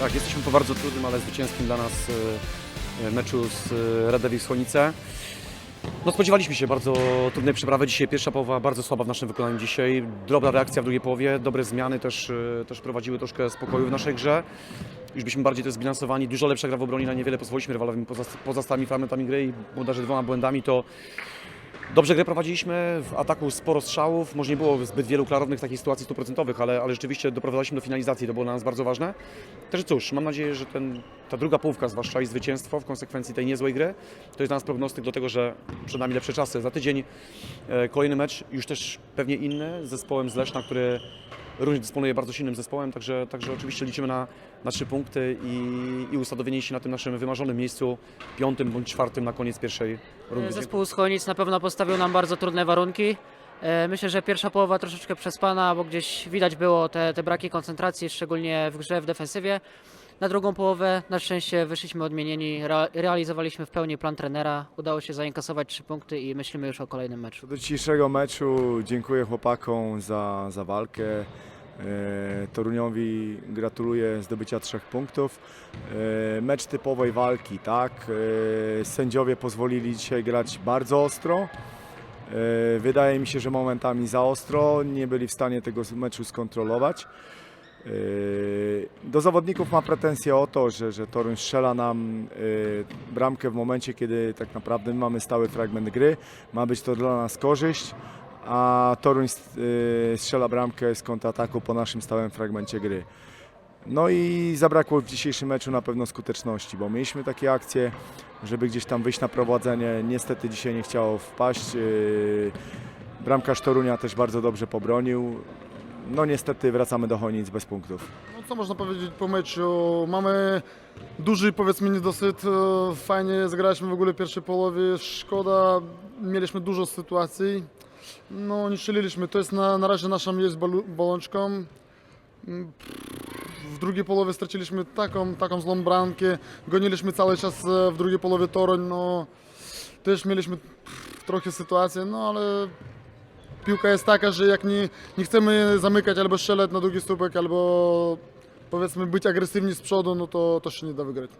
Tak, jesteśmy po bardzo trudnym, ale zwycięskim dla nas e, meczu z e, Red Devils Chłonice. No spodziewaliśmy się bardzo trudnej przeprawy dzisiaj. Pierwsza połowa bardzo słaba w naszym wykonaniu dzisiaj. Drobna reakcja w drugiej połowie, dobre zmiany też, e, też prowadziły troszkę spokoju w naszej grze. Już byliśmy bardziej też zbilansowani, dużo lepsza gra w obronie, na niewiele pozwoliliśmy rywalowi poza, poza stałymi fragmentami gry i bodajże dwoma błędami to Dobrze grę prowadziliśmy, w ataku sporo strzałów, może nie było zbyt wielu klarownych takich sytuacji stuprocentowych, ale, ale rzeczywiście doprowadziliśmy do finalizacji, to było dla nas bardzo ważne. Także cóż, mam nadzieję, że ten, ta druga połówka zwłaszcza i zwycięstwo w konsekwencji tej niezłej gry, to jest dla nas prognostyk do tego, że przed nami lepsze czasy. Za tydzień e, kolejny mecz, już też pewnie inny, z zespołem z Leszna, który również dysponuje bardzo silnym zespołem, także, także oczywiście liczymy na, na trzy punkty i, i usadowienie się na tym naszym wymarzonym miejscu, piątym bądź czwartym na koniec pierwszej rundy. Zespół z Chojnic na pewno postawił nam bardzo trudne warunki. E, Myślę, że pierwsza połowa troszeczkę przespana, bo gdzieś widać było te, te braki koncentracji, szczególnie w grze, w defensywie. Na drugą połowę na szczęście wyszliśmy odmienieni, rea- realizowaliśmy w pełni plan trenera, udało się zainkasować trzy punkty i myślimy już o kolejnym meczu. Do dzisiejszego meczu dziękuję chłopakom za, za walkę. E, Toruniowi gratuluję zdobycia trzech punktów. E, Mecz typowej walki, tak. E, Sędziowie pozwolili dzisiaj grać bardzo ostro. Wydaje mi się, że momentami za ostro. Nie byli w stanie tego meczu skontrolować. Do zawodników ma pretensje o to, że, że Toruń strzela nam bramkę w momencie, kiedy tak naprawdę my mamy stały fragment gry. Ma być to dla nas korzyść, a Toruń e, strzela bramkę z kontrataku po naszym stałym fragmencie gry. No i zabrakło w dzisiejszym meczu na pewno skuteczności, bo mieliśmy takie akcje, żeby gdzieś tam wyjść na prowadzenie. Niestety dzisiaj nie chciało wpaść. E, Bramkarz Torunia też bardzo dobrze pobronił. No niestety wracamy do Chojnic bez punktów. No co można powiedzieć po meczu? Mamy duży powiedzmy niedosyt. e, Fajnie zagraliśmy w ogóle pierwszej połowie. Szkoda, mieliśmy dużo sytuacji. No nie strzeliliśmy. To jest na, na razie nasza jest bolączką. Mm, W drugiej połowie straciliśmy taką, taką złą bramkę. Goniliśmy cały czas e, w drugiej połowie Toruń. No, też mieliśmy trochę sytuację, no ale piłka jest taka, że jak nie, nie chcemy zamykać albo strzelać na długi słupek, albo powiedzmy być agresywni z przodu, no to, to się nie da wygrać.